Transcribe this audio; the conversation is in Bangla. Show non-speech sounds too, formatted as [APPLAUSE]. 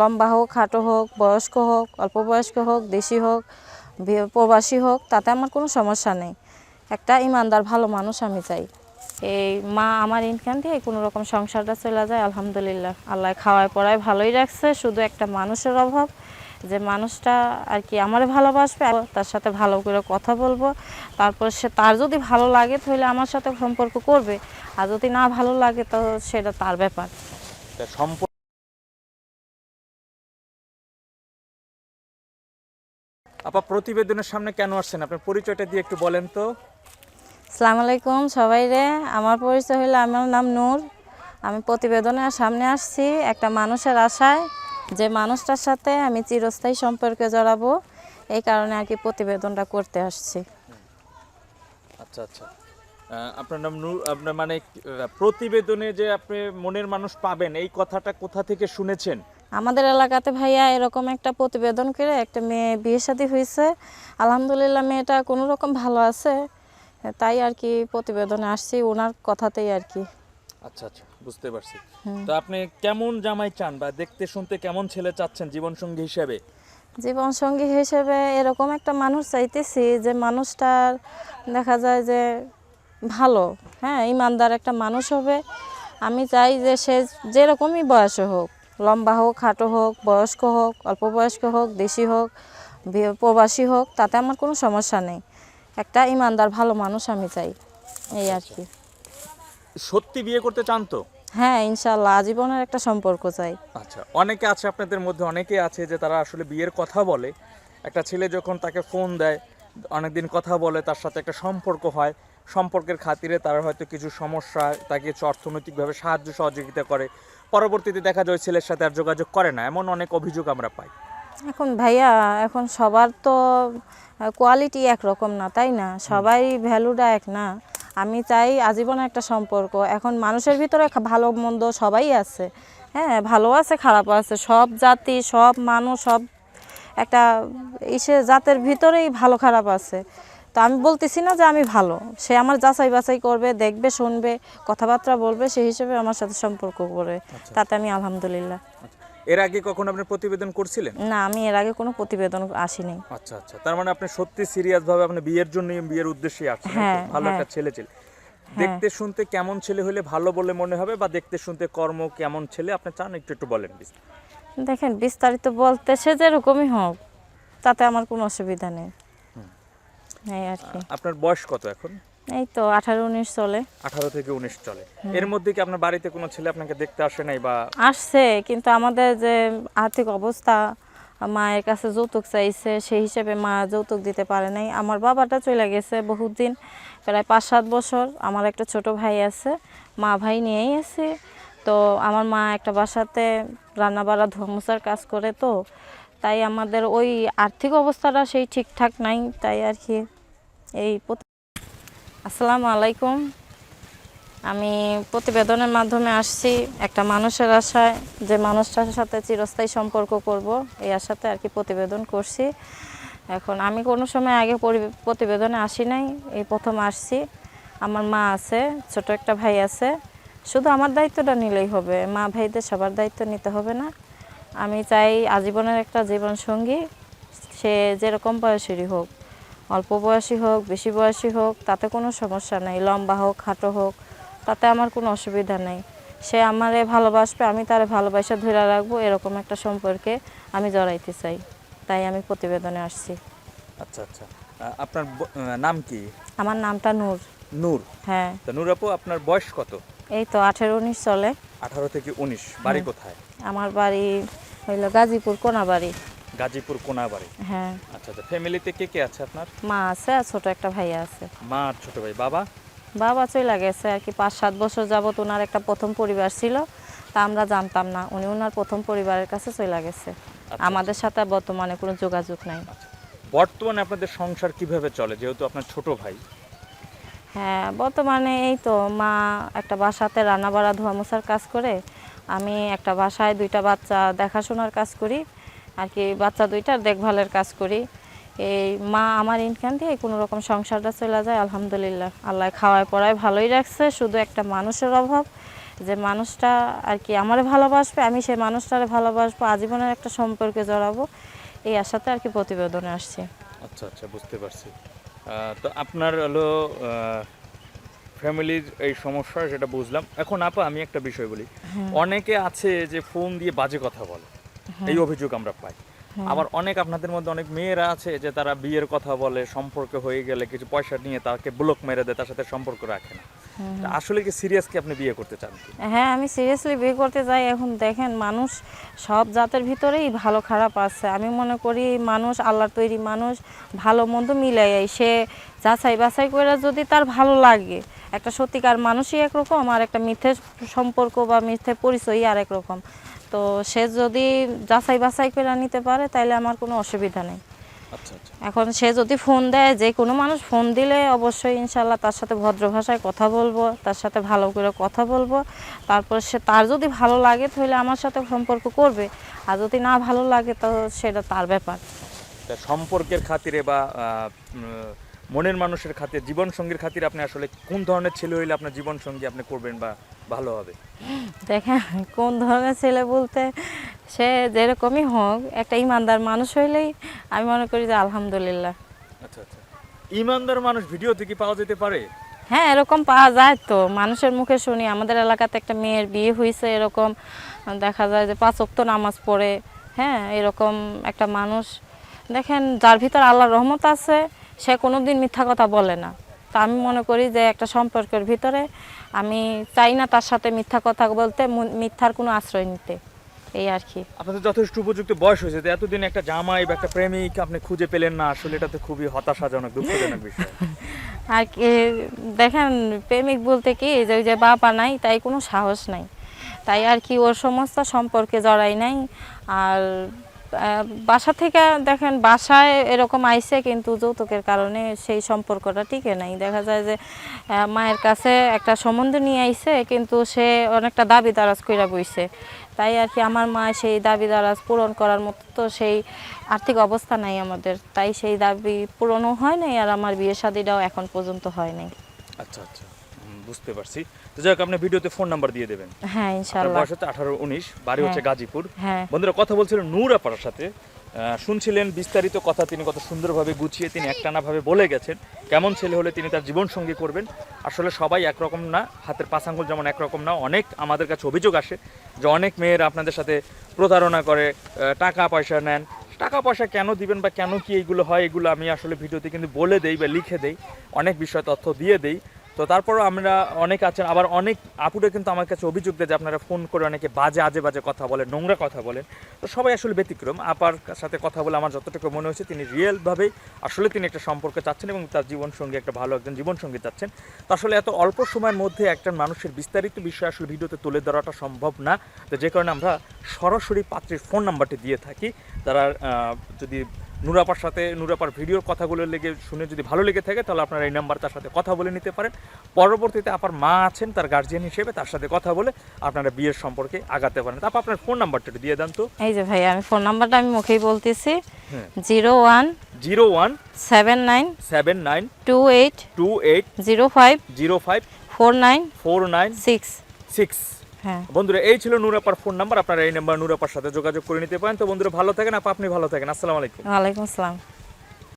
লম্বা হোক, খাটো হোক, বয়স্ক হোক, অল্প বয়স্ক হোক, দেশি হোক প্রবাসী হোক, তাতে আমার কোনো সমস্যা নেই। একটা ইমানদার, ভালো মানুষ আমি চাই। এই মা আমার ইনকাম দিয়ে কোনো রকম সংসারটা চলে যায়, আলহামদুলিল্লাহ। আল্লাহ খাওয়ায় পড়ায় ভালোই রাখছে, শুধু একটা মানুষের অভাব, যে মানুষটা আর কি আমারে ভালোবাসবে তার সাথে ভালো করে কথা বলব। তারপর সে তার যদি ভালো লাগে, তাহলে আমার সাথে সম্পর্ক করবে। আর যদি না ভালো লাগে, তো সেটা তার ব্যাপার। সম্পর্ক আপা প্রতিবেদনের সামনে কেন আসছেন? আপনার পরিচয়টা দিয়ে একটু বলেন তো। আসসালামু আলাইকুম সবাই রে। আমার পরিচয় হলো আমার নাম নূর। আমি প্রতিবেদনের সামনে আসছি একটা মানুষের আশায়। যে মানুষটার সাথে আমি চিরস্থায়ী সম্পর্কে জড়াবো এই কারণে আর কি প্রতিবেদনটা করতে আসছি। আচ্ছা আচ্ছা। আপনার নাম নূর আপনার মানে প্রতিবেদনে যে আপনি মনের মানুষ পাবেন এই কথাটা কোথা থেকে শুনেছেন? আমাদের এলাকাতে ভাইয়া এরকম একটা প্রতিবেদন করে একটা মেয়ে বিয়ে শাদী হয়েছে। আলহামদুলিল্লাহ মেয়েটা কোনো রকম ভালো আছে তাই আর কি প্রতিবেদনে আসছি ওনার কথাতেই আর কি। আচ্ছা আচ্ছা বুঝতে পারছি। তো আপনি কেমন জামাই চান বা দেখতে শুনতে কেমন ছেলে চাচ্ছেন জীবনসঙ্গী হিসেবে? জীবন সঙ্গী হিসেবে এরকম একটা মানুষ চাইতেছি যে মানুষটার দেখা যায় যে ভালো হ্যাঁ ইমানদার একটা মানুষ হবে। আমি চাই যে সে যেরকমই বয়সে হোক লম্বা হোক খাটো হোক বয়স্ক হোক অল্প বয়স্ক হোক দেশি হোক প্রবাসী হোক তাতে আমার কোনো সমস্যা নেই। একটা ইমানদার ভালো মানুষ আমি চাই। এই আর কি। সত্যি বিয়ে করতে চান তো? হ্যাঁ ইনশাল্লাহ আজীবনের একটা সম্পর্ক চাই। আচ্ছা অনেকে আছে আপনাদের মধ্যে অনেকে আছে যে তারা আসলে বিয়ের কথা বলে। একটা ছেলে যখন তাকে ফোন দেয় অনেকদিন কথা বলে তার সাথে একটা সম্পর্ক হয়। সম্পর্কের খাতিরে তারা হয়তো কিছু সমস্যা তাকে অর্থনৈতিকভাবে সাহায্য সহযোগিতা করে। পরবর্তীতে দেখা যায় ছেলের সাথে আর যোগাযোগ করে না এমন অনেক অভিযোগ আমরা পাই। এখন ভাইয়া এখন সবার তো কোয়ালিটি একরকম না তাই না? সবাই ভ্যালুটা এক না। আমি চাই আজীবন একটা সম্পর্ক। এখন মানুষের ভিতরে ভালো মন্দ সবাই আছে। হ্যাঁ ভালো আছে খারাপ আছে। সব জাতি সব মানুষ সব একটা ইসে জাতের ভিতরেই ভালো খারাপ আছে। তো আমি বলতেছি না যে আমি ভালো। সে আমার যাচাই বাছাই করবে দেখবে শুনবে কথাবার্তা বলবে সেই হিসেবে আমার সাথে সম্পর্ক করে। তাতে আমি আলহামদুলিল্লাহ। এর আগে কখনো আপনি প্রতিবেদন করছিলেন? না আমি এর আগে কোনো প্রতিবেদন আসিনি। আচ্ছা আচ্ছা। তার মানে আপনি সত্যি সিরিয়াস ভাবে আপনি বিয়ের জন্য বিয়ের উদ্দেশ্যে আসছেন? হ্যাঁ, ভালো হ্যাঁ। একটা ছেলে ছেলে। দেখতে শুনতে কেমন ছেলে হলে ভালো বলে মনে হবে বা দেখতে শুনতে কর্ম কেমন ছেলে? আপনি চান একটু একটু বলেন। দেখেন বিস্তারিত বলতে সে যেরকমই হোক তাতে আমার কোনো অসুবিধা নেই। এই আর কি। আপনার বয়স কত এখন? এই তো আঠারো উনিশ চলে। আঠারো থেকে উনিশ চলে। এর মধ্যে কি আপনার বাড়িতে কোনো ছেলে আপনাকে দেখতে আসে নাই বা আসছে কিন্তু আমাদের যে আর্থিক অবস্থা মায়ের কাছে যৌতুক চাইছে সেই হিসেবে মা যৌতুক দিতে পারে নাই। আমার বাবাটা চলে গেছে বহুত দিন প্রায় পাঁচ সাত বছর। আমার একটা ছোট ভাই আছে মা ভাই নিয়েই আছে। তো আমার মা একটা বাসাতে রান্না বাড়া ধোমসার কাজ করে তো। তাই আমাদের ওই আর্থিক অবস্থাটা সেই ঠিকঠাক নাই তাই আর কি এই আসসালামু আলাইকুম। আমি প্রতিবেদনের মাধ্যমে আসছি একটা মানুষের আশায় যে মানুষটার সাথে চিরস্থায়ী সম্পর্ক করব, এই আশাতে আর কি প্রতিবেদন করছি। এখন আমি কোনো সময় আগে পরি- প্রতিবেদনে আসি নাই, এই প্রথম আসছি। আমার মা আছে, ছোট একটা ভাই আছে। শুধু আমার দায়িত্বটা নিলেই হবে, মা ভাইদের সবার দায়িত্ব নিতে হবে না। আমি চাই আজীবনের একটা জীবন সঙ্গী সে যেরকম বয়সেরই হোক। অল্প বয়সী হোক বেশি বয়সী হোক তাতে কোনো সমস্যা নেই। লম্বা হোক খাটো হোক তাতে আমার কোনো অসুবিধা নেই। সে আমারে ভালোবাসবে আমি তারে ভালোবাসা ধরে রাখব এরকম একটা সম্পর্কে আমি জড়াইতে চাই। তাই আমি প্রতিবেদনে আসছি। আচ্ছা আচ্ছা। আপনার নাম কি? আমার নামটা নূর। নূর? হ্যাঁ। তা নূর আপু আপনার বয়স কত? এই তো আঠেরো উনিশ চলে। আঠারো থেকে উনিশ। বাড়ি কোথায়? আমার বাড়ি হইল গাজীপুর কোনাবাড়ি। গাজীপুর কোনাবাড়ি। হ্যাঁ। আচ্ছা আচ্ছা ফ্যামিলিতে কে কে আছে আপনার? মা আছে আর ছোট একটা ভাইয়া আছে। মা আর ছোট ভাই বাবা? বাবা চলে গেছে আর কি পাঁচ সাত বছর যাবত ওনার একটা প্রথম পরিবার ছিল তা আমরা জানতাম না উনি ওনার প্রথম পরিবারের কাছে চলে গেছে। আমাদের সাথে বর্তমানে কোনো যোগাযোগ নাই। আচ্ছা বর্তমানে আপনাদের সংসার কীভাবে চলে যেহেতু আপনার ছোট ভাই? হ্যাঁ বর্তমানে এই তো মা একটা বাসাতে রান্না বাড়া ধোয়া মোছার কাজ করে আমি একটা বাসায় দুইটা বাচ্চা দেখাশোনার কাজ করি আর কি বাচ্চা দুইটার দেখভালের কাজ করি। এই মা আমার ইনকাম দিয়ে কোনো রকম সংসারটা চলে যায় আলহামদুলিল্লাহ। আল্লাহ খাওয়ায় পড়ায় ভালোই রাখছে শুধু একটা মানুষের অভাব। যে মানুষটা আর কি আমার ভালোবাসবে আমি সেই মানুষটারে ভালোবাসবো আজীবনের একটা সম্পর্কে জড়াবো এই আশাতে আর কি প্রতিবেদনে আসছি। আচ্ছা আচ্ছা বুঝতে পারছি। তো আপনার হলো ফ্যামিলির এই সমস্যা সেটা বুঝলাম। এখন আপা আমি একটা বিষয় বলি। অনেকে আছে যে ফোন দিয়ে বাজে কথা বলে। এই অভিযোগ আমরা পাই। আবার অনেক আপনাদের মধ্যে অনেক মেয়েরা আছে যে তারা বিয়ের কথা বলে সম্পর্ক হয়ে গেলে কিছু পয়সা নিয়ে তাকে ব্লক মেরে দেয় তার সাথে সম্পর্ক রাখে না। আসলে কি সিরিয়াস কি আপনি বিয়ে করতে চান হ্যাঁ আমি সিরিয়াসলি বিয়ে করতে যাই। এখন দেখেন মানুষ সব জাতের ভিতরেই ভালো খারাপ আছে। আমি মনে করি মানুষ আল্লাহর তৈরি মানুষ ভালো মন্দ মিলাই সে যাচাই বাছাই করে যদি তার ভালো লাগে একটা সত্যিকার মানুষই একরকম আর একটা মিথ্যে সম্পর্ক বা মিথ্যে পরিচয়ই আর একরকম তো সে যদি যাচাই বাছাই করে নিতে পারে তাহলে আমার কোনো অসুবিধা নেই। আচ্ছা আচ্ছা। এখন সে যদি ফোন দেয় যে কোনো মানুষ ফোন দিলে অবশ্যই ইনশাল্লাহ তার সাথে ভদ্র ভাষায় কথা বলব তার সাথে ভালো করে কথা বলব। তারপর সে তার যদি ভালো লাগে তাহলে আমার সাথে সম্পর্ক করবে। আর যদি না ভালো লাগে তো সেটা তার ব্যাপার। সম্পর্কের খাতিরে বা মনের মানুষের খাতিরে জীবন সঙ্গীর খাতিরে আপনি আসলে কোন ধরনের ছেলে হইলে আপনার জীবন সঙ্গী আপনি করবেন বা ভালো হবে। দেখেন কোন ধরনের ছেলে বলতে সে যেরকমই হোক একটা ইমানদার মানুষ হইলেই আমি মনে করি যে আলহামদুলিল্লাহ। আচ্ছা আচ্ছা। ইমানদার মানুষ ভিডিওতে কি পাওয়া যেতে পারে? হ্যাঁ এরকম পাওয়া যায় তো। মানুষের মুখে শুনি আমাদের এলাকাতে একটা মেয়ের বিয়ে হয়েছে এরকম দেখা যায় যে পাঁচ ওয়াক্ত নামাজ পড়ে। হ্যাঁ এরকম একটা মানুষ। দেখেন যার ভিতর আল্লাহর রহমত আছে সে কোনোদিন মিথ্যা কথা বলে না। তা আমি মনে করি যে একটা সম্পর্কের ভিতরে আমি চাই না তার সাথে মিথ্যা কথা বলতে মিথ্যার কোনো আশ্রয় নিতে। এই আর কি। আপনাদের যথেষ্ট উপযুক্ত বয়স হয়েছে তো এতদিন একটা জামাই বা একটা প্রেমিক আপনি খুঁজে পেলেন না আসলে এটা তো খুবই হতাশাজনক দুঃখজনক বিষয়। [LAUGHS] আর কি দেখেন প্রেমিক বলতে কি যে ওই যে বাবা নাই তাই কোনো সাহস নাই। তাই আর কি ওর সমস্ত সম্পর্কে জড়াই নাই আর বাসা থেকে দেখেন, বাসায় এরকম আইসে কিন্তু যৌতুকের কারণে সেই সম্পর্কটা টিকে নাই। দেখা যায় যে মায়ের কাছে একটা সম্বন্ধ নিয়ে আইসে, কিন্তু সে অনেকটা দাবি দারাজ কইরা বইছে। তাই আর কি আমার মা সেই দাবি দারাজ পূরণ করার মতো তো সেই আর্থিক অবস্থা নাই আমাদের। তাই সেই দাবি পূরণও হয় নাই আর আমার বিয়ে শাদিটাও এখন পর্যন্ত হয় নাই। আচ্ছা আচ্ছা। বুঝতে পারছি। তো যাই হোক আপনি ভিডিওতে ফোন নাম্বার দিয়ে দেবেন। হ্যাঁ আপনার ইনশাল্লাহ। বয়স হচ্ছে আঠারো উনিশ বাড়ি হচ্ছে হ্যাঁ। গাজীপুর। হ্যাঁ। বন্ধুরা কথা বলছিলেন নূর আপার সাথে। শুনছিলেন বিস্তারিত কথা তিনি কত সুন্দরভাবে গুছিয়ে তিনি একটানাভাবে বলে গেছেন। কেমন ছেলে হলে তিনি তার জীবন সঙ্গী করবেন? আসলে সবাই একরকম না হাতের পাঁচ আঙ্গুল যেমন একরকম না অনেক আমাদের কাছে অভিযোগ আসে যে অনেক মেয়েরা আপনাদের সাথে প্রতারণা করে টাকা পয়সা নেন। টাকা পয়সা কেন দিবেন বা কেন কি এইগুলো হয় এগুলো আমি আসলে ভিডিওতে কিন্তু বলে দেই বা লিখে দেই। অনেক বিষয় তথ্য দিয়ে দেই। তো তারপরও আমরা অনেক আছেন, আবার অনেক আপুরে কিন্তু আমার কাছে অভিযোগ দেয় যে আপনারা ফোন করে অনেকে বাজে, আজে বাজে কথা বলেন, নোংরা কথা বলেন। তো সবাই আসলে ব্যতিক্রম। আপার সাথে কথা বলে আমার যতটুকু মনে হয়েছে, তিনি রিয়েলভাবেই আসলে তিনি একটা সম্পর্কে চাচ্ছেন এবং তার জীবনসঙ্গী একটা ভালো একজন জীবনসঙ্গী চাচ্ছেন। তো আসলে এত অল্প সময়ের মধ্যে একজন মানুষের বিস্তারিত বিষয় আসলে ভিডিওতে তুলে ধরাটা সম্ভব না। তো যে কারণে আমরা সরাসরি পাত্রীর ফোন নাম্বারটি দিয়ে থাকি। তারা যদি নুরাপার সাথে নুরাপার ভিডিওর কথাগুলো লেগে শুনে যদি ভালো লেগে থাকে তাহলে আপনারা এই নাম্বার তার সাথে কথা বলে নিতে পারেন। পরবর্তীতে আপার মা আছেন তার গার্জিয়ান হিসেবে তার সাথে কথা বলে আপনারা বিয়ের সম্পর্কে আগাতে পারেন। তারপর আপনার ফোন নাম্বারটা দিয়ে দেন তো। এই যে ভাই আমি ফোন নাম্বারটা আমি মুখেই বলতেছি। হ্যাঁ। Zero one zero one seven nine seven nine two eight two eight zero five zero five four nine four nine six six. বন্ধুরা এই ছিল নুরাপার ফোন নাম্বার। আপনারা এই নাম্বার নুরাপার সাথে যোগাযোগ করে নিতে পারেন। তো বন্ধুরা ভালো থাকেন। আপা আপনি ভালো থাকেন। আসসালামু আলাইকুম। ওয়ালাইকুম আসসালাম।